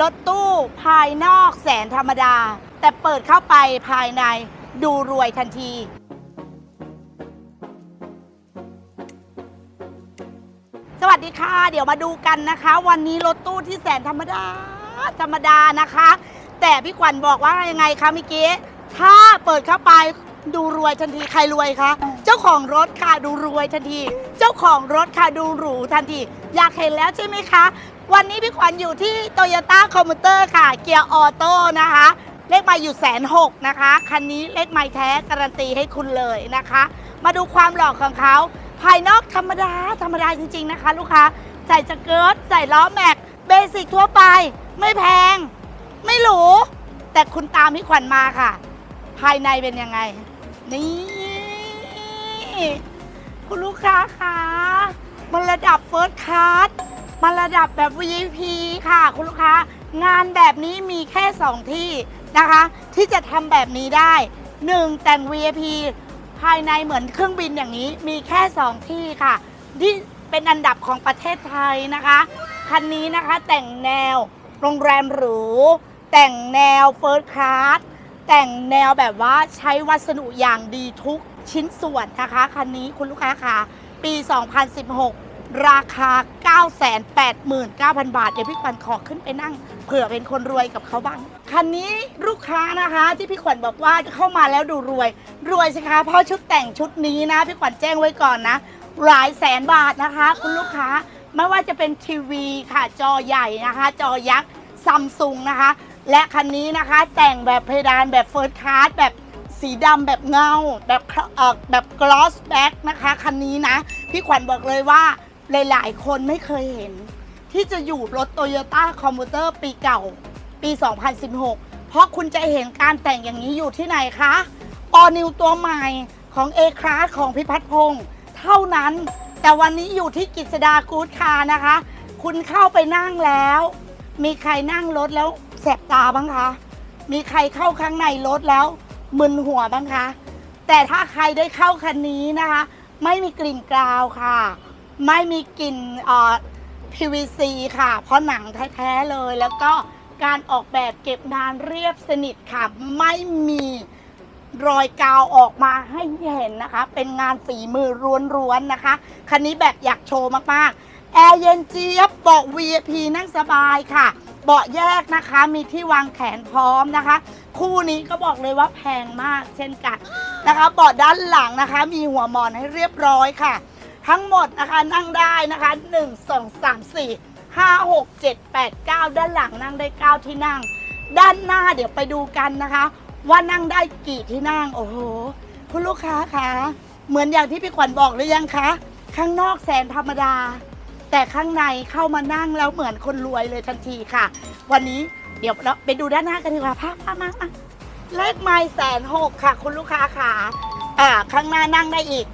รถตู้ภายนอกแสนธรรมดา แต่เปิดเข้าไปภายในดูรวยทันที สวัสดีค่ะ เดี๋ยวมาดูกันนะคะ วันนี้รถตู้ที่แสนธรรมดา ธรรมดานะคะ แต่พี่ขวัญบอกว่ายังไงคะเมื่อกี้ ถ้าเปิดเข้าไป ดูรวยทันทีใครรวยคะเจ้าของรถค่ะดูรวยทันที เจ้าของรถค่ะดูหรูทันที อยากเห็นแล้วใช่ไหมคะ วันนี้พี่ขวัญอยู่ที่โตโยต้าคอมพิวเตอร์ค่ะเกียร์ออโต้นะคะ เลขไมาอยู่แสนหกนะคะคันนี้เลขไม้แท้การันตีให้คุณเลยนะคะ มาดูความหล่อของเขาภายนอกธรรมดาธรรมดาจริง ๆนะคะ ลูกค้าใส่สเกิร์ตใส่ล้อแม็กเบสิกทั่วไป ไม่แพง ไม่หรูแต่คุณตามพี่ขวัญมาค่ะ ภายในเป็นยังไง นี่ คุณลูกค้าคะมันระดับเฟิร์สคลาสมันระดับแบบ VIP ค่ะ คุณลูกค้างานแบบนี้มีแค่ 2 ที่นะคะ ที่จะทำแบบนี้ได้ 1. แต่ง VIP ภายในเหมือนเครื่องบินอย่างนี้มีแค่ 2 ที่ค่ะที่เป็นอันดับของประเทศไทยนะคะ คันนี้นะคะแต่งแนวโรงแรมหรู แต่งแนวเฟิร์สคลาส แต่งแนวแบบว่าใช้วัสดุอย่างดีทุกชิ้นส่วนนะคะ คันนี้คุณลูกค้าค่ะ ปี 2016 ราคา 989,000 บาท เดี๋ยวพี่ขวัญขอขึ้นไปนั่ง เผื่อเป็นคนรวยกับเขาบ้าง คันนี้ลูกค้านะคะที่พี่ขวัญบอกว่าเข้ามาแล้วดูรวย รวยสิคะเพราะชุดแต่งชุดนี้นะ พี่ขวัญแจ้งไว้ก่อนนะ หลายแสนบาทนะคะ คุณลูกค้าไม่ว่าจะเป็นทีวีค่ะจอใหญ่นะคะ จอยักษ์ซัมซุงนะคะ และคันนี้นะคะแต่งแบบเพดานแบบเฟิร์สคลาสแบบสีดำแบบเงา แบบเอ่อแบบกลอสแบ็กนะคะคันนี้นะ พี่ขวัญบอกเลยว่าหลายๆ คนไม่เคยเห็น ที่จะอยู่รถโตโยต้าคอมพิวเตอร์ปีเก่าปี 2016 เพราะคุณจะเห็นการแต่งอย่างนี้อยู่ที่ไหนคะออนิวตัวใหม่ของ A Class ของพิพัฒน์พงศ์เท่านั้น แต่วันนี้อยู่ที่กิจดากู๊ดคาร์นะคะ คุณเข้าไปนั่งแล้ว มีใครนั่งรถแล้ว แสบตาบ้างคะ มีใครเข้าข้างในรถแล้วมึนหัวบ้างคะ แต่ถ้าใครได้เข้าคันนี้นะคะ ไม่มีกลิ่นกราวค่ะ ไม่มีกลิ่นเอ่อ PVC ค่ะ เพราะหนังแท้ๆเลยแล้วก็การออกแบบเก็บนานเรียบสนิทค่ะ ไม่มีรอยกาวออกมาให้เห็นนะคะ เป็นงานฝีมือร้วนๆนะคะ คันนี้แบบอยากโชว์มากๆ แอร์เย็นเจี๊ยบเบาะ VIP นั่งสบายค่ะ เบาะแยกนะคะ มีที่วางแขนพร้อมนะคะ คู่นี้ก็บอกเลยว่าแพงมากเช่นกันนะคะ เบาะด้านหลังนะคะ มีหัวหมอนให้เรียบร้อยค่ะ ทั้งหมดนะคะนั่งได้นะคะ 1 2 3 4 5 6 7 8 9 ด้านหลังนั่งได้ 9 ที่นั่ง ด้านหน้าเดี๋ยวไปดูกันนะคะ ว่านั่งได้กี่ที่นั่ง โอ้โห คุณลูกค้าคะ เหมือนอย่างที่พี่ขวัญบอกหรือยังคะ ข้างนอกแสนธรรมดา แต่ข้างในเข้ามานั่งแล้วเหมือนคนรวยเลยทันทีค่ะ วันนี้เดี๋ยวเราไปดูด้านหน้ากันดีกว่าพาพามามาเลขไม้แสนหกค่ะ คุณลูกค้าค่ะอ่าข้างหน้านั่งได้อีก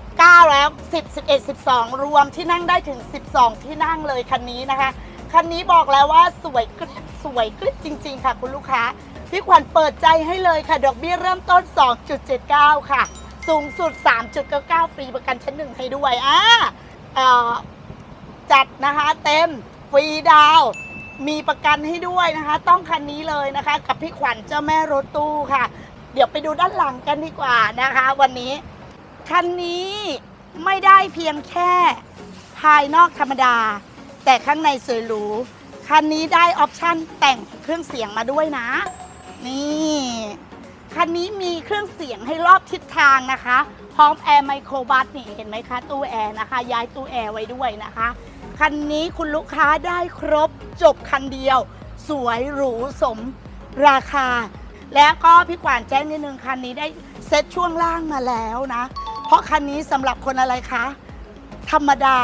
9 แล้ว 10 11 12 รวมที่นั่งได้ถึง 12 ที่นั่งเลยคันนี้นะคะ คันนี้บอกแล้วว่าสวยกริบสวยกริบจริง ๆ ค่ะ คุณลูกค้าพี่ขวัญเปิดใจให้เลยค่ะ ดอกเบี้ยเริ่มต้น 2.79 ค่ะ สูงสุด 3.99 ฟรีประกันชั้นหนึ่งให้ด้วยอ่าเอ่อ จัดนะคะ เต็มฟรีดาว มีประกันให้ด้วยนะคะ ต้องคันนี้เลยนะคะ กับพี่ขวัญเจ้าแม่รถตู้ค่ะ เดี๋ยวไปดูด้านหลังกันดีกว่านะคะ วันนี้ คันนี้ไม่ได้เพียงแค่ภายนอกธรรมดา แต่ข้างในสวยหรูคันนี้ได้ออปชั่นแต่งเครื่องเสียงมาด้วยนะ นี่คันนี้มีเครื่องเสียงให้รอบทิศทางนะคะ พร้อมแอร์ไมโครบัสนี่เห็นไหมคะ ตู้แอร์นะคะ ย้ายตู้แอร์ไว้ด้วยนะคะ คันนี้คุณลูกค้าได้ครบจบคันเดียว สวยหรูสมราคา แล้วก็พี่ขวานแจ้งนิดนึงคันนี้ได้เซ็ตช่วงล่างมาแล้วนะ เพราะคันนี้สำหรับคนอะไรคะ ธรรมดา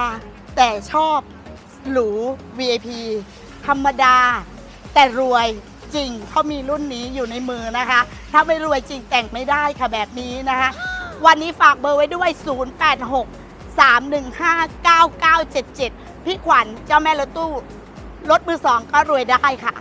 แต่ชอบหรู VIP ธรรมดา แต่รวยจริงเขามีรุ่นนี้อยู่ในมือนะคะ ถ้าไม่รวยจริงแต่งไม่ได้ค่ะแบบนี้นะคะ วันนี้ฝากเบอร์ไว้ด้วย 086 315 9977 พี่ขวัญเจ้าแม่รถตู้ รถมือสองก็รวยได้ค่ะ